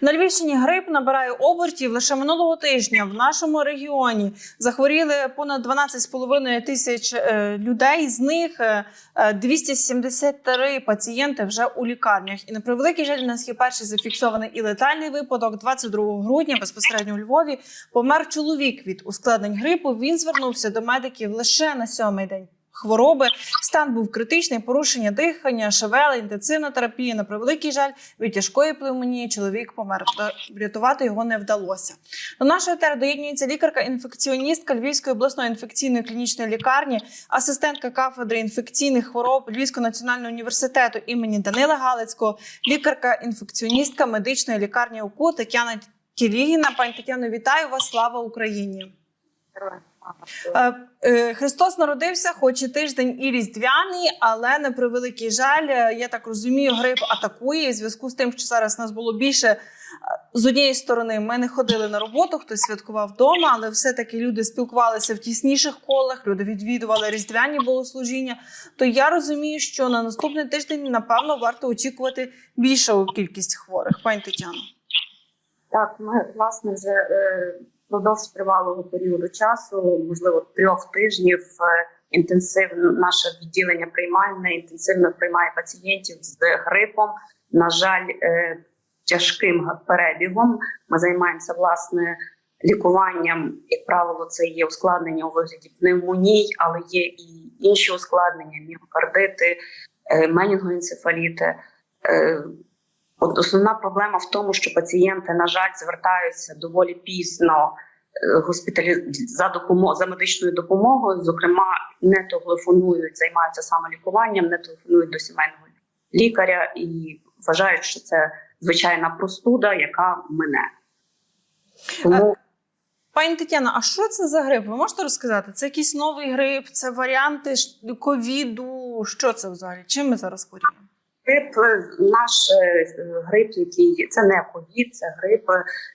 На Львівщині грип набирає обертів. Лише минулого тижня в нашому регіоні захворіли понад 12,5 тисяч е, людей. З них е, е, 273 пацієнти вже у лікарнях. І на превеликий жаль, у нас є перший зафіксований і летальний випадок. 22 грудня безпосередньо у Львові помер чоловік від ускладнень грипу. Він звернувся до медиків лише на сьомий день. Хвороби стан був критичний, порушення дихання, шевели, інтенсивна терапія. На превеликий жаль, від тяжкої пневмонії чоловік помер. Врятувати його не вдалося. До нашої тери доєднується лікарка-інфекціоністка Львівської обласної інфекційної клінічної лікарні, асистентка кафедри інфекційних хвороб Львівського національного університету імені Данила Галицького, лікарка-інфекціоністка медичної лікарні УКУ Тетяна Кілігіна. Пані Тетяно, вітаю вас! Слава Україні! Е, е, Христос народився, хоч і тиждень і різдвяний, але на превеликий жаль, е, я так розумію, грип атакує. В зв'язку з тим, що зараз нас було більше з однієї сторони, ми не ходили на роботу, хтось святкував вдома, але все-таки люди спілкувалися в тісніших колах, люди відвідували різдвяні богослужіння. То я розумію, що на наступний тиждень напевно варто очікувати більшу кількість хворих. Пані Тетяно. Так, ми власне вже впродовж тривалого періоду часу, можливо, трьох тижнів, е, інтенсивно наше відділення приймальне інтенсивно приймає пацієнтів з грипом. На жаль, е, тяжким перебігом. Ми займаємося власне лікуванням. Як правило, це є ускладнення у вигляді пневмоній, але є і інші ускладнення: міокардити, е, менінгоенцефаліти. Е, основна проблема в тому, що пацієнти, на жаль, звертаються доволі пізно е, госпіталі... за допомо... за медичною допомогою. Зокрема, не телефонують, займаються самолікуванням, не телефонують до сімейного лікаря і вважають, що це звичайна простуда, яка мине. Тому Пані Тетяна, а що це за грип? Ви можете розказати? Це якийсь новий грип, це варіанти ковіду? Що це взагалі? Чим ми зараз хворіємо? Грип, е, наш е, грип, який це не ковід, це грип.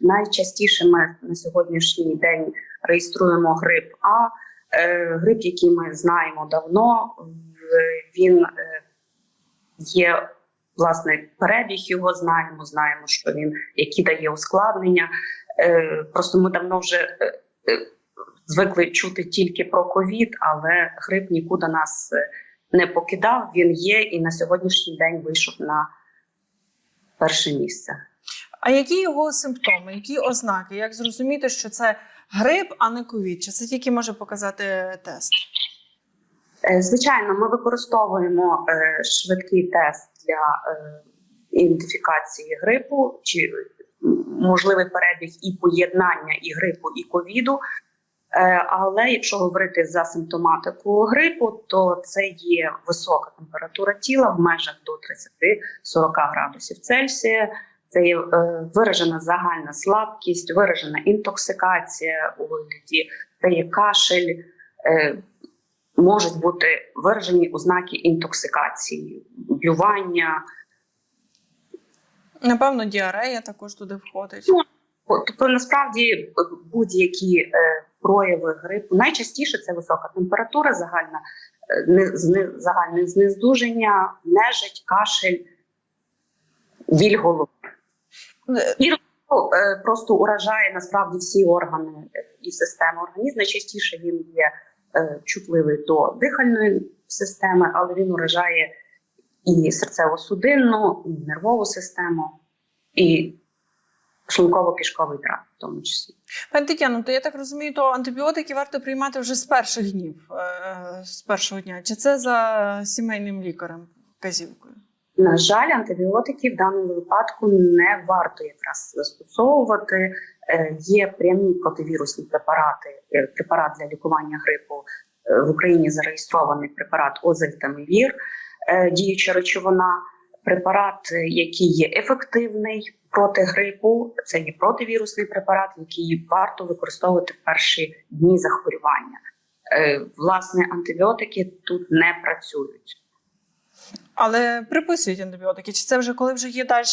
Найчастіше ми на сьогоднішній день реєструємо грип. А е, грип, який ми знаємо давно, він е, є власне перебіг його знаємо. Знаємо, що він які дає ускладнення. Е, Просто ми давно вже е, е, звикли чути тільки про ковід, але грип нікуди нас. Е, не покидав, він є і на сьогоднішній день вийшов на перше місце. А які його симптоми, які ознаки? Як зрозуміти, що це грип, а не ковід? Чи це тільки може показати тест? Е, Звичайно, ми використовуємо е, швидкий тест для е, ідентифікації грипу чи можливий перебіг і поєднання і грипу, і ковіду. Е, Але якщо говорити за симптоматику грипу, то це є висока температура тіла в межах до 30-40 градусів Цельсія. Це є е, виражена загальна слабкість, виражена інтоксикація у вигляді, це є кашель, е, можуть бути виражені ознаки інтоксикації, блювання. Напевно, діарея також туди входить. От, Тобто, насправді, будь-які прояви грипу найчастіше це висока температура, загальна е, не, зни, загальне знездуження, нежить, кашель, біль голови. Е, І е, просто уражає насправді всі органи і системи організму. Найчастіше він є е, чутливий до дихальної системи, але він уражає і серцево-судинну, і нервову систему, і шлунково-кишковий тракт, в тому числі. Пані Тетяно, то я так розумію, то антибіотики варто приймати вже з перших днів, е, з першого дня. Чи це за сімейним лікарем вказівкою? На жаль, антибіотики в даному випадку не варто якраз застосовувати. Е, Є прямі противірусні препарати. Е, Препарат для лікування грипу в Україні зареєстрований препарат Озельтамівір, е, діюча речовина. Препарат, який є ефективний проти грипу, це є противірусний препарат, який варто використовувати в перші дні захворювання. Е, Власне, антибіотики тут не працюють. Але приписують антибіотики. Чи це вже коли вже є далі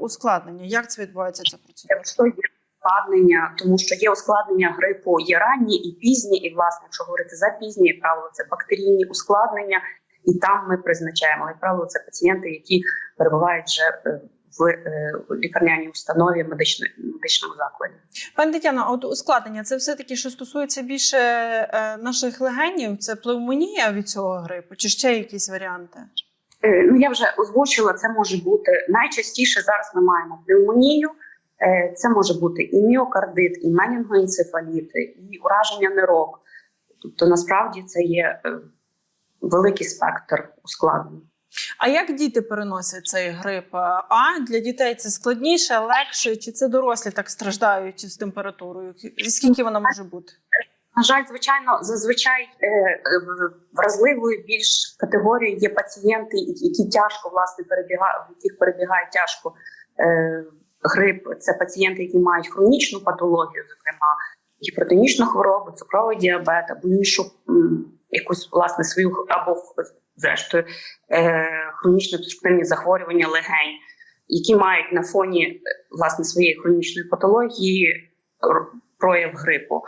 ускладнення? Як це відбувається ця процедура? Якщо є ускладнення, тому що є ускладнення грипу, є ранні і пізні, і власне, якщо говорити за пізні, як правило, це бактерійні ускладнення, і там ми призначаємо. Як правило, це пацієнти, які перебувають вже е, в е, лікарняній установі медичної медичному закладі. Пані Тетяна, от ускладнення це все таки, що стосується більше е, наших легенів, це пневмонія від цього грипу, чи ще якісь варіанти? Е, Ну я вже озвучила, це може бути найчастіше зараз. Ми маємо пневмонію. Це може бути і міокардит, і менінгоенцефаліти, і ураження нирок. Тобто, насправді це є великий спектр ускладнень. А як діти переносять цей грип? А для дітей це складніше, легше, чи це дорослі так страждають з температурою? Скільки вона може бути? На жаль, звичайно, зазвичай е, е, вразливою більш категорією є пацієнти, які тяжко власне перебігають, яких перебігає тяжко е, грип. Це пацієнти, які мають хронічну патологію, зокрема гіпертонічну хворобу, цукровий діабет або іншу якусь власне свою або зрештою е, хронічне обструктивні захворювання легень, які мають на фоні е, власне своєї хронічної патології прояв грипу.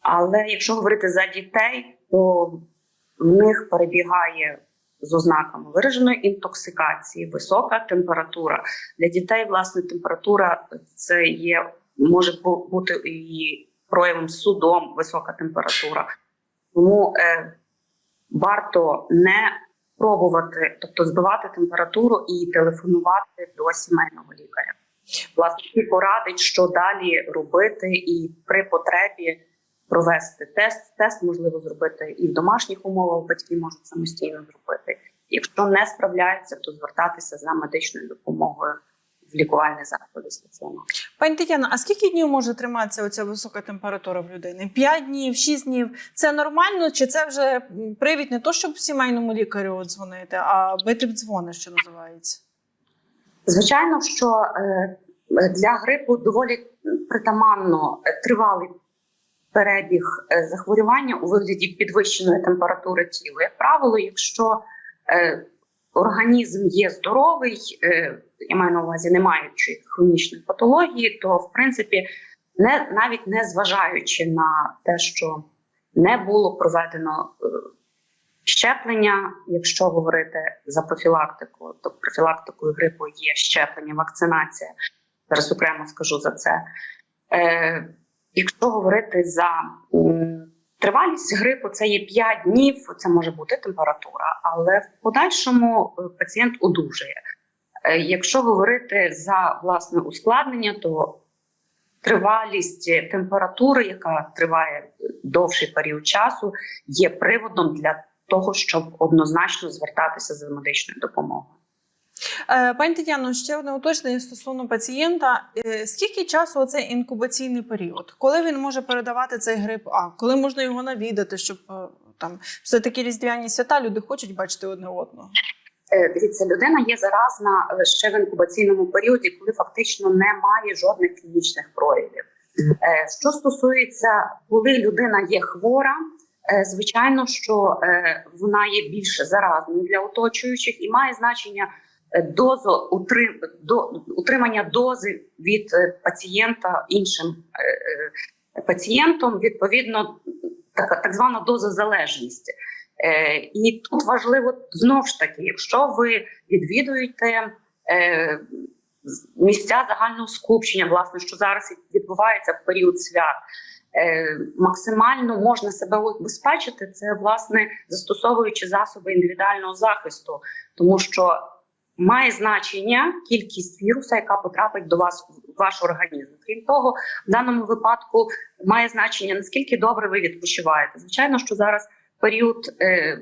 Але якщо говорити за дітей, то в них перебігає з ознаками вираженої інтоксикації, висока температура. Для дітей, власне, температура це є, може бути і проявом судом висока температура. Тому е, варто не пробувати, тобто збивати температуру і телефонувати до сімейного лікаря. Власне, порадить, що далі робити, і при потребі провести тест. Тест можливо зробити і в домашніх умовах. Батьки можуть самостійно зробити. Якщо не справляється, то звертатися за медичною допомогою в лікувальні заклади стаціонару. Пані Тетяна, а скільки днів може триматися оця висока температура в людини? П'ять днів, шість днів? Це нормально, чи це вже привід не то, щоб сімейному лікарю дзвонити, а бити в дзвони, що називається? Звичайно, що е, для грипу доволі притаманно тривалий перебіг е, захворювання у вигляді підвищеної температури тіла. Як правило, якщо е, організм є здоровий, я маю на увазі, не маючи хронічної патології, то в принципі, не навіть не зважаючи на те, що не було проведено е, щеплення, якщо говорити за профілактику, то профілактикою грипу є щеплення, вакцинація. Зараз окремо скажу за це. Е, якщо говорити за тривалість грипу, це є 5 днів, це може бути температура, але в подальшому е, пацієнт одужує. Е, якщо говорити за власне ускладнення, то тривалість температури, яка триває довший період часу, є приводом для того, щоб однозначно звертатися за медичною допомогою. Е, Пані Тетяно, ще одне уточнення стосовно пацієнта. Е, Скільки часу оцей інкубаційний період? Коли він може передавати цей грип? А коли можна його навідати, щоб там все таки різдвяні свята люди хочуть бачити одне одного? Е, Дивіться, людина є заразна лише в інкубаційному періоді, коли фактично немає жодних клінічних проявів. Е, Що стосується, коли людина є хвора, е, звичайно, що е, вона є більш заразною для оточуючих і має значення е, дозу утрим, до, утримання дози від е, пацієнта іншим е, е, пацієнтом, відповідно, така так звана доза залежність. Е, і тут важливо знову ж таки, якщо ви відвідуєте е, місця загального скупчення, власне, що зараз відбувається в період свят, е, максимально можна себе убезпечити, це власне застосовуючи засоби індивідуального захисту, тому що має значення кількість віруса, яка потрапить до вас в ваш організм. Крім того, в даному випадку має значення наскільки добре ви відпочиваєте. Звичайно, що зараз період, е,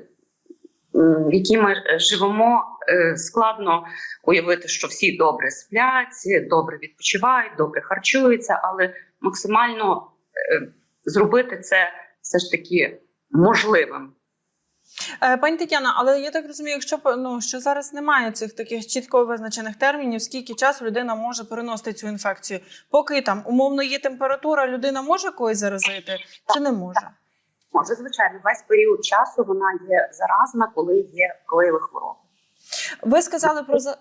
в який ми е, живемо, е, складно уявити, що всі добре сплять, добре відпочивають, добре харчуються, але максимально зробити це все ж таки можливим. Пані Тетяна, але я так розумію, якщо ну що зараз немає цих таких чітко визначених термінів, скільки часу людина може переносити цю інфекцію, поки там умовно є температура, людина може когось заразити чи не може? Може, звичайно, весь період часу вона є заразна, коли є прояви хвороби. Ви сказали про за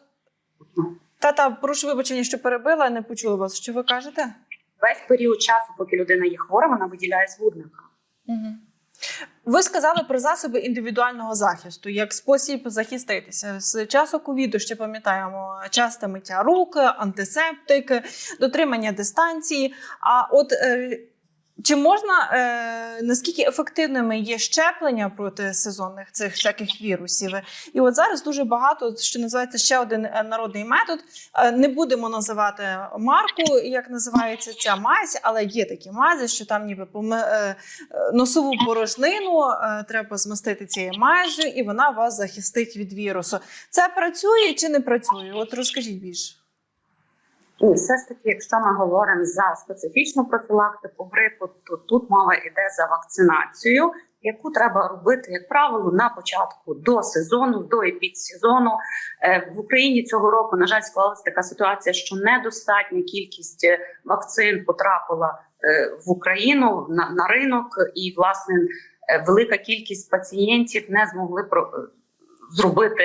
та та прошу вибачення, що перебила, не почула вас. Що ви кажете? Весь період часу, поки людина є хвора, вона виділяє звудника. Угу. Ви сказали про засоби індивідуального захисту як спосіб захиститися. З часу ковіду ще пам'ятаємо часте миття рук, антисептик, дотримання дистанції. А от е, чи можна е, наскільки ефективними є щеплення проти сезонних цих всяких вірусів? І от зараз дуже багато, що називається ще один е, народний метод. Е, Не будемо називати марку, як називається ця мазь, але є такі мазі, що там ніби е, носову порожнину треба змастити цією мазю, і вона вас захистить від вірусу. Це працює чи не працює? От розкажіть більше. І все ж таки, якщо ми говоримо за специфічну профілактику грипу, то тут мова йде за вакцинацію, яку треба робити, як правило, на початку до сезону, до і під сезону. Е, В Україні цього року, на жаль, склалася така ситуація, що недостатня кількість е, вакцин потрапила е, в Україну на, на ринок, і власне велика кількість пацієнтів не змогли про зробити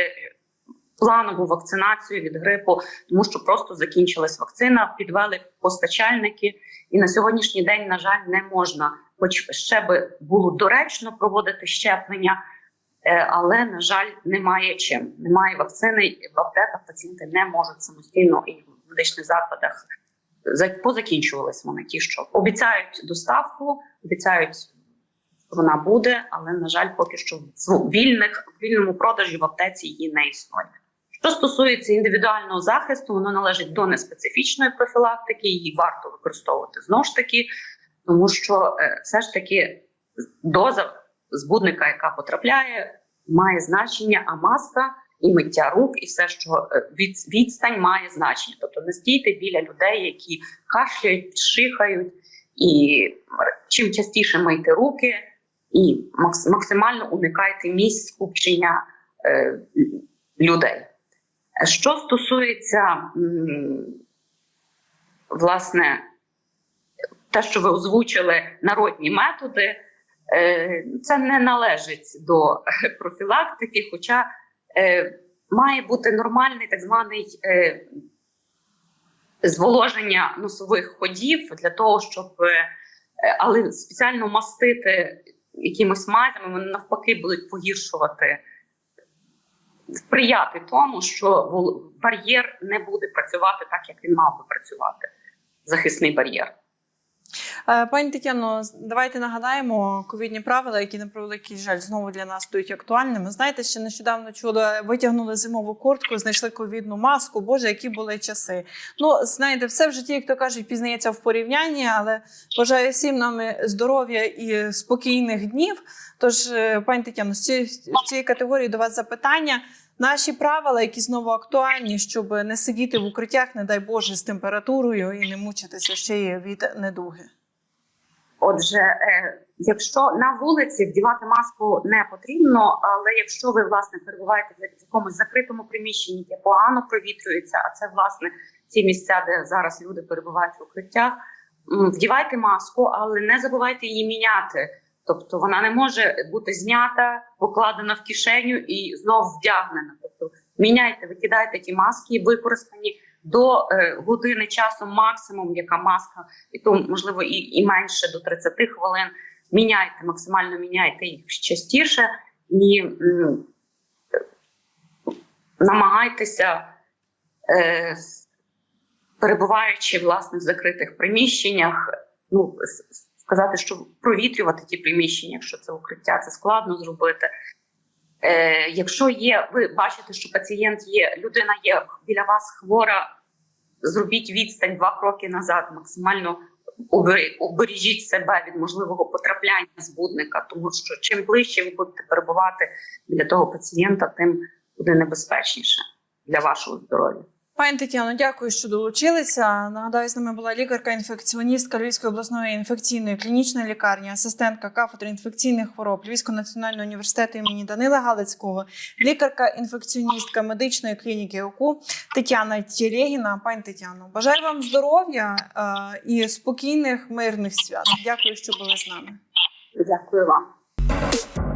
планову вакцинацію від грипу, тому що просто закінчилась вакцина, підвели постачальники, і на сьогоднішній день, на жаль, не можна, хоч ще би було доречно проводити щеплення. е, Але на жаль, немає чим. Немає вакцини в аптеках. Пацієнти не можуть самостійно і в медичних закладах За- позакінчувались вони. Ті, що обіцяють доставку, обіцяють, вона буде, але на жаль, поки що в вільних в вільному продажі в аптеці її не існує. Що стосується індивідуального захисту, воно належить до неспецифічної профілактики, її варто використовувати знову ж таки, тому що е, все ж таки доза збудника, яка потрапляє, має значення, а маска і миття рук, і все, що е, від, відстань має значення. Тобто не стійте біля людей, які кашляють, шихають, і чим частіше мийте руки, і максимально уникайте місць скупчення е, людей. Що стосується власне те, що ви озвучили народні методи, е, це не належить до профілактики, хоча е, має бути нормальний так званий е, зволоження носових ходів для того, щоб але спеціально мастити якимось мазями, вони навпаки будуть погіршувати сприяти тому, що бар'єр не буде працювати так, як він мав би працювати. Захисний бар'єр. Е, Пані Тетяно, давайте нагадаємо ковідні правила, які на превеликий жаль знову для нас стають актуальними. Знаєте, ще нещодавно чула, витягнули зимову куртку, знайшли ковідну маску. Боже, які були часи. Ну, знаєте, все в житті, як то кажуть, пізнається в порівнянні, але бажаю всім нам здоров'я і спокійних днів. Тож, е, пані Тетяно, з цієї категорії до вас запитання. Наші правила, які знову актуальні, щоб не сидіти в укриттях, не дай Боже, з температурою і не мучитися ще й від недуги. Отже, е, якщо на вулиці вдівати маску не потрібно, але якщо ви власне перебуваєте в якомусь закритому приміщенні, яке погано провітрюється, а це власне ті місця, де зараз люди перебувають в укриттях, вдівайте маску, але не забувайте її міняти. Тобто вона не може бути знята, покладена в кишеню і знову вдягнена. Тобто міняйте, викидайте ті маски, використані до е, години часу, максимум, яка маска, і то можливо і, і менше до 30 хвилин. Міняйте, максимально міняйте їх частіше і м, намагайтеся, е, перебуваючи власне в закритих приміщеннях, ну сказати, що провітрювати ті приміщення, якщо це укриття, це складно зробити. Е, якщо є, ви бачите, що пацієнт є, людина є біля вас хвора, зробіть відстань два кроки назад, максимально убережіть себе від можливого потрапляння збудника, тому що чим ближче ви будете перебувати біля того пацієнта, тим буде небезпечніше для вашого здоров'я. Пані Тетяно, дякую, що долучилися. Нагадаю, з нами була лікарка-інфекціоністка Львівської обласної інфекційної клінічної лікарні, асистентка кафедри інфекційних хвороб Львівського національного університету імені Данила Галицького, лікарка-інфекціоністка медичної клініки ОКУ Тетяна Тілєгіна. Пані Тетяно, бажаю вам здоров'я е, і спокійних мирних свят. Дякую, що були з нами. Дякую вам.